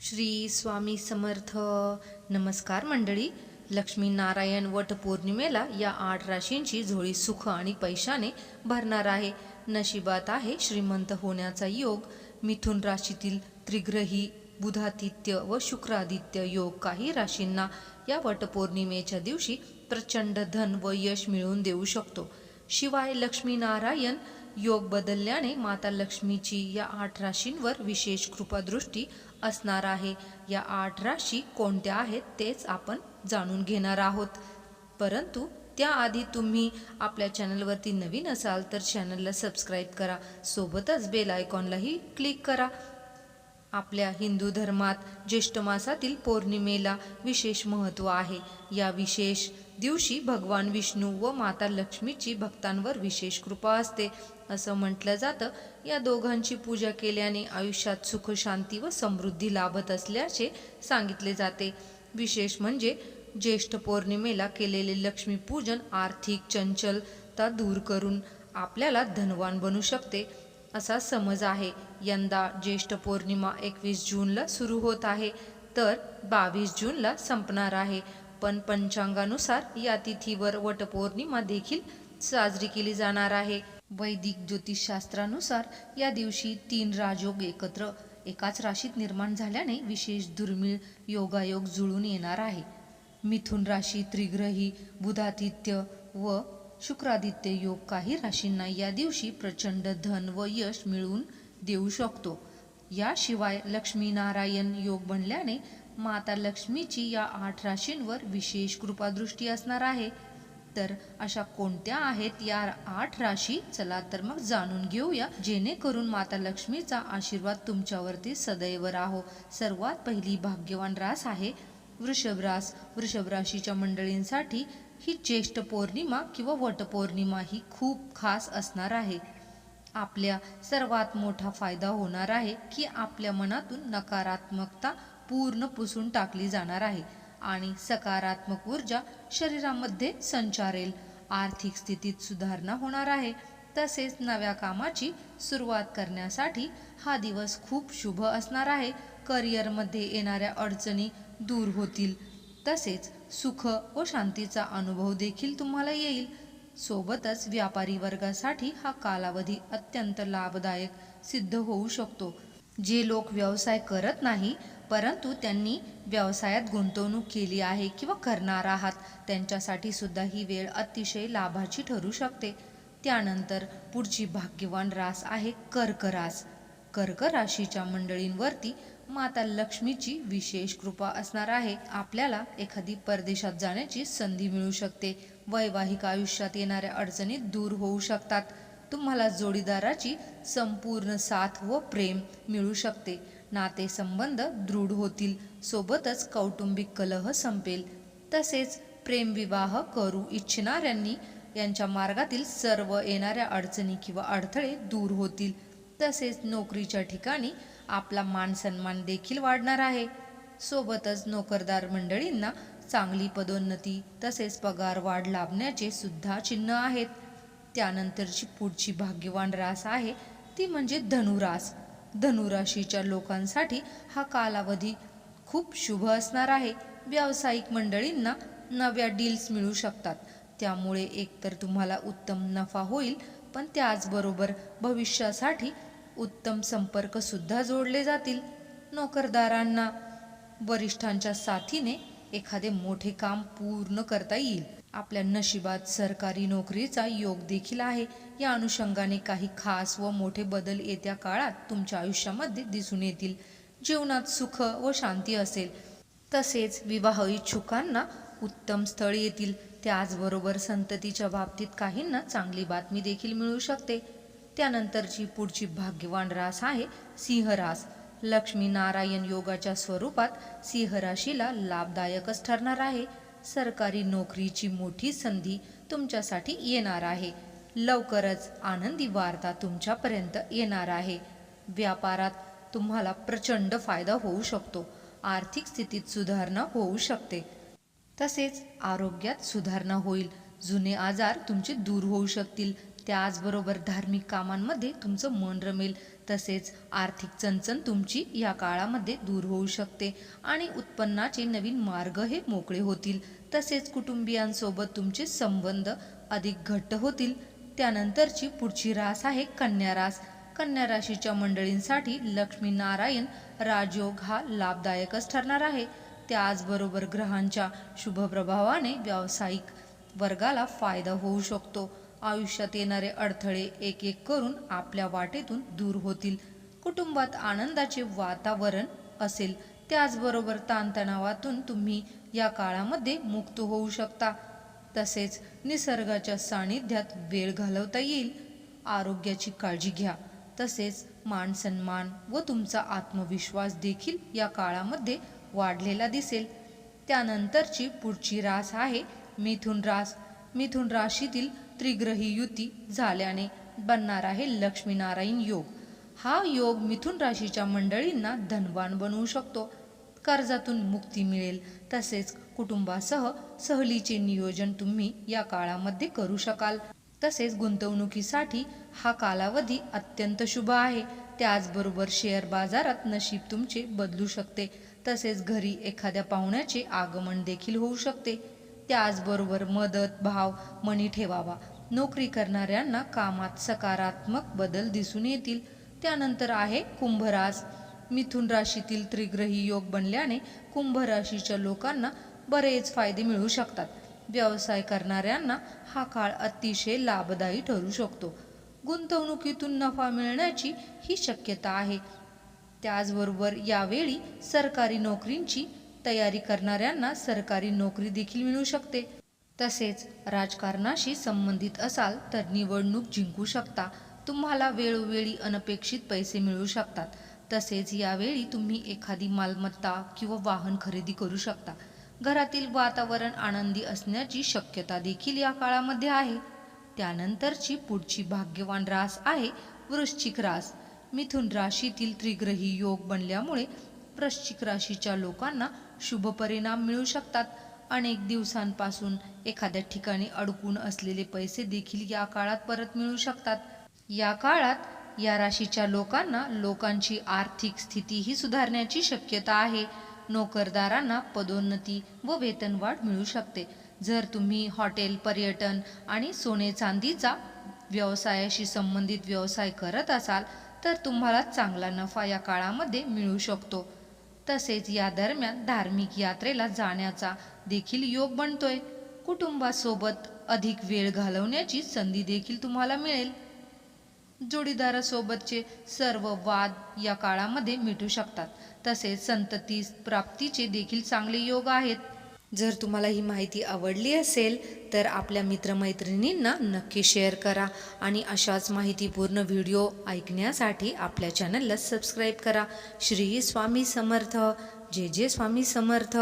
श्री स्वामी समर्थ नमस्कार मंडळी. लक्ष्मीनारायण वटपौर्णिमेला या आठ राशींची झोळी सुख आणि पैशाने भरणार आहे. नशिबात आहे श्रीमंत होण्याचा योग. मिथुन राशीतील त्रिग्रही बुधादित्य व शुक्रादित्य योग काही राशींना या वटपौर्णिमेच्या दिवशी प्रचंड धन व यश मिळवून देऊ शकतो. शिवाय लक्ष्मीनारायण योग बदलल्याने माता लक्ष्मीची या आठ राशींवर विशेष कृपादृष्टी असणार आहे. या आठ राशी कोणत्या आहेत तेच आपण जाणून घेणार आहोत. परंतु त्याआधी तुम्ही आपल्या चॅनलवरती नवीन असाल तर चॅनलला सबस्क्राईब करा. सोबतच बेल आयकॉनलाही क्लिक करा. आपल्या हिंदू धर्मात ज्येष्ठ मासातील पौर्णिमेला विशेष महत्त्व आहे. या विशेष दिवशी भगवान विष्णू व माता लक्ष्मीची भक्तांवर विशेष कृपा असते. असं म्हटलं जातं. या दोघांची पूजा केल्याने आयुष्यात सुख शांती व समृद्धी लाभत असल्याचे सांगितले जाते. विशेष म्हणजे ज्येष्ठ पौर्णिमेला केलेले लक्ष्मीपूजन आर्थिक चंचलता दूर करून आपल्याला धनवान बनू शकते. असा समज आहे. यंदा ज्येष्ठ पौर्णिमा एकवीस जूनला सुरू होत आहे. तर बावीस जूनला संपणार आहे. पण पंचांगानुसार या तिथीवर वटपौर्णिमा देखील साजरी केली जाणार आहे. वैदिक ज्योतिषशास्त्रानुसार या दिवशी तीन राजयोग एकत्र एकाच राशीत निर्माण झाल्याने विशेष दुर्मिळ योगायोग जुळून येणार आहे. मिथुन राशी त्रिग्रही बुधादित्य व शुक्रादित्य योग काही राशींना या दिवशी प्रचंड धन व यश मिळवून देऊ शकतो. याशिवाय लक्ष्मीनारायण योग बनल्याने माता लक्ष्मीची या आठ राशींवर विशेष कृपादृष्टी असणार आहे. तर अशा कोणत्या आहेत या आठ राशी? चला तर मग जाणून घेऊया. जेणेकरून माता लक्ष्मीचा आशीर्वाद तुमच्यावरती सदैव राहो. सर्वात पहिली भाग्यवान रास आहे वृषभ रास. वृषभ राशीच्या मंडळींसाठी ही ज्येष्ठ पौर्णिमा किंवा वटपौर्णिमा ही खूप खास असणार आहे. आपल्या सर्वात मोठा फायदा होणार आहे की आपल्या मनातून नकारात्मकता पूर्ण पुसून टाकली जाणार आहे आणि सकारात्मक ऊर्जा शरीरामध्ये संचारेल. आर्थिक स्थितीत सुधारणा होणार आहे. तसेच नव्या कामाची सुरुवात करण्यासाठी हा दिवस खूप शुभ असणार आहे. करिअरमध्ये येणाऱ्या अडचणी दूर होतील. तसेच सुख व शांतीचा अनुभव देखील तुम्हाला येईल. सोबतच व्यापारी वर्गासाठी हा कालावधी अत्यंत लाभदायक सिद्ध होऊ शकतो. जे लोक व्यवसाय करत नाही परंतु त्यांनी व्यवसायात गुंतवणूक केली आहे किंवा करणार आहात त्यांच्यासाठी सुद्धा ही वेळ अतिशय लाभाची ठरू शकते. त्यानंतर पुढची भाग्यवान रास आहे कर्क रास. कर्क राशीच्या मंडळींवरती माता लक्ष्मीची विशेष कृपा असणार आहे. आपल्याला एखादी परदेशात जाण्याची संधी मिळू शकते. वैवाहिक आयुष्यात येणाऱ्या अडचणी दूर होऊ शकतात. तुम्हाला जोडीदाराची संपूर्ण साथ व प्रेम मिळू शकते. नातेसंबंध दृढ होतील. सोबतच कौटुंबिक कलह संपेल. तसेच प्रेमविवाह करू इच्छिणाऱ्यांनी यांच्या मार्गातील सर्व येणाऱ्या अडचणी किंवा अडथळे दूर होतील. तसेच नोकरीच्या ठिकाणी आपला मान सन्मान देखील वाढणार आहे. सोबतच नोकरदार मंडळींना चांगली पदोन्नती तसेच पगार वाढ लाभण्याचे सुद्धा चिन्ह आहेत. त्यानंतरची पुढची भाग्यवान रास आहे ती म्हणजे धनुरास. धनुराशीच्या लोकांसाठी हा कालावधी खूप शुभ असणार आहे. व्यावसायिक मंडळींना नव्या डील्स मिळू शकतात. त्यामुळे एकतर तुम्हाला उत्तम नफा होईल पण त्याचबरोबर भविष्यासाठी उत्तम संपर्कसुद्धा जोडले जातील. नोकरदारांना वरिष्ठांच्या साथीने एखादे मोठे काम पूर्ण करता येईल. आपल्या नशिबात सरकारी नोकरीचा योग देखील आहे. या अनुषंगाने काही खास व मोठे बदल येत्या काळात तुमच्या आयुष्यामध्ये दिसून येतील. जीवनात सुख व शांती असेल. तसेच विवाह इच्छुकांना उत्तम स्थळ येतील. त्याचबरोबर संततीच्या बाबतीत काहींना चांगली बातमी देखील मिळू शकते. त्यानंतरची पुढची भाग्यवान रास आहे सिंहरास. लक्ष्मी नारायण योगाच्या स्वरूपात सिंहराशीला लाभदायकच ठरणार आहे. सरकारी नोकरीची मोठी संधी तुमच्यासाठी येणार आहे. लवकरच आनंदी वार्ता तुमच्यापर्यंत येणार आहे. व्यापारात तुम्हाला प्रचंड फायदा होऊ शकतो. आर्थिक स्थितीत सुधारणा होऊ शकते. तसेच आरोग्यात सुधारणा होईल. जुने आजार तुमचे दूर होऊ शकतील. त्याचबरोबर धार्मिक कामांमध्ये तुमचं मन रमेल. तसेच आर्थिक चणचण तुमची या काळामध्ये दूर होऊ शकते आणि उत्पन्नाचे नवीन मार्ग हे मोकळे होतील. तसेच कुटुंबियांसोबत तुमचे संबंध अधिक घट्ट होतील. त्यानंतरची पुढची रास आहे कन्या रास. कन्या राशीच्या मंडळींसाठी लक्ष्मीनारायण राजयोग हा लाभदायकच ठरणार आहे. त्याचबरोबर ग्रहांच्या शुभ प्रभावाने व्यावसायिक वर्गाला फायदा होऊ शकतो. आयुष्यात येणारे अडथळे एक एक करून आपल्या वाटेतून दूर होतील. कुटुंबात आनंदाचे वातावरण असेल. त्याचबरोबर ताणतणावातून तुम्ही या काळामध्ये मुक्त होऊ शकता. तसेच निसर्गाच्या सानिध्यात वेळ घालवता येईल. आरोग्याची काळजी घ्या. तसेच मान सन्मान व तुमचा आत्मविश्वास देखील या काळामध्ये वाढलेला दिसेल. त्यानंतरची पुढची रास आहे मिथुन रास. मिथुन राशीतील त्रिग्रही युती झाल्याने बनणार आहे लक्ष्मीनारायण योग. हा योग मिथुन राशीच्या मंडळींना धनवान बनवू शकतो. कर्जातून मुक्ती मिळेल. तसेच कुटुंबासह सहलीचे नियोजन तुम्ही या काळामध्ये करू शकाल. तसेच गुंतवणुकीसाठी हा कालावधी अत्यंत शुभ आहे. त्याचबरोबर शेअर बाजारात नशीब तुमचे बदलू शकते. तसेच घरी एखाद्या पाहुण्याचे आगमन देखील होऊ शकते. त्याचबरोबर मदत भाव मनी ठेवावा. नोकरी करणाऱ्यांना कामात सकारात्मक बदल दिसून येतील. त्यानंतर आहे कुंभरास मिथुन राशीतील त्रिग्रही योग बनल्याने कुंभ राशीच्या लोकांना बरेच फायदे मिळू शकतात. व्यवसाय करणाऱ्यांना हा काळ अतिशय लाभदायी ठरू शकतो. गुंतवणुकीतून नफा मिळण्याची ही शक्यता आहे. त्याचबरोबर यावेळी सरकारी नोकरींची तयारी करणाऱ्यांना सरकारी नोकरी देखील मिळू शकते. तसेच राजकारणाशी संबंधित असाल तर निवडणूक जिंकू शकता. तुम्हाला वेळोवेळी अनपेक्षित पैसे मिळू शकतात. तसेच यावेळी तुम्ही एखादी मालमत्ता किंवा वाहन खरेदी करू शकता. घरातील वातावरण आनंदी असण्याची शक्यता देखील या काळामध्ये आहे. त्यानंतरची पुढची भाग्यवान रास आहे वृश्चिक रास. मिथुन राशीतील त्रिग्रही योग बनल्यामुळे वृश्चिक राशीच्या लोकांना शुभ परिणाम मिळू शकतात. अनेक दिवसांपासून एखाद्या ठिकाणी अडकून असलेले पैसे देखील या काळात परत मिळू शकतात. या काळात या राशीच्या लोकांना लोकांची आर्थिक स्थितीही सुधारण्याची शक्यता आहे. नोकरदारांना पदोन्नती व वेतनवाढ मिळू शकते. जर तुम्ही हॉटेल पर्यटन आणि सोने चांदीचा व्यवसायाशी संबंधित व्यवसाय करत असाल तर तुम्हाला चांगला नफा या काळामध्ये मिळू शकतो. तसेच या दरम्यान धार्मिक यात्रेला जाण्याचा देखील योग बनतोय. कुटुंबासोबत अधिक वेळ घालवण्याची संधी देखील तुम्हाला मिळेल. जोडीदारासोबतचे सर्व वाद या काळामध्ये मिटू शकतात. तसेच संतती प्राप्तीचे देखील चांगले योग आहेत. जर तुम्हाला ही माहिती आवडली असेल तर आपल्या मित्रमैत्रिणींना नक्की शेअर करा आणि अशाच माहितीपूर्ण व्हिडिओ ऐकण्यासाठी आपल्या चॅनलला सबस्क्राईब करा. श्री स्वामी समर्थ. जे जे स्वामी समर्थ.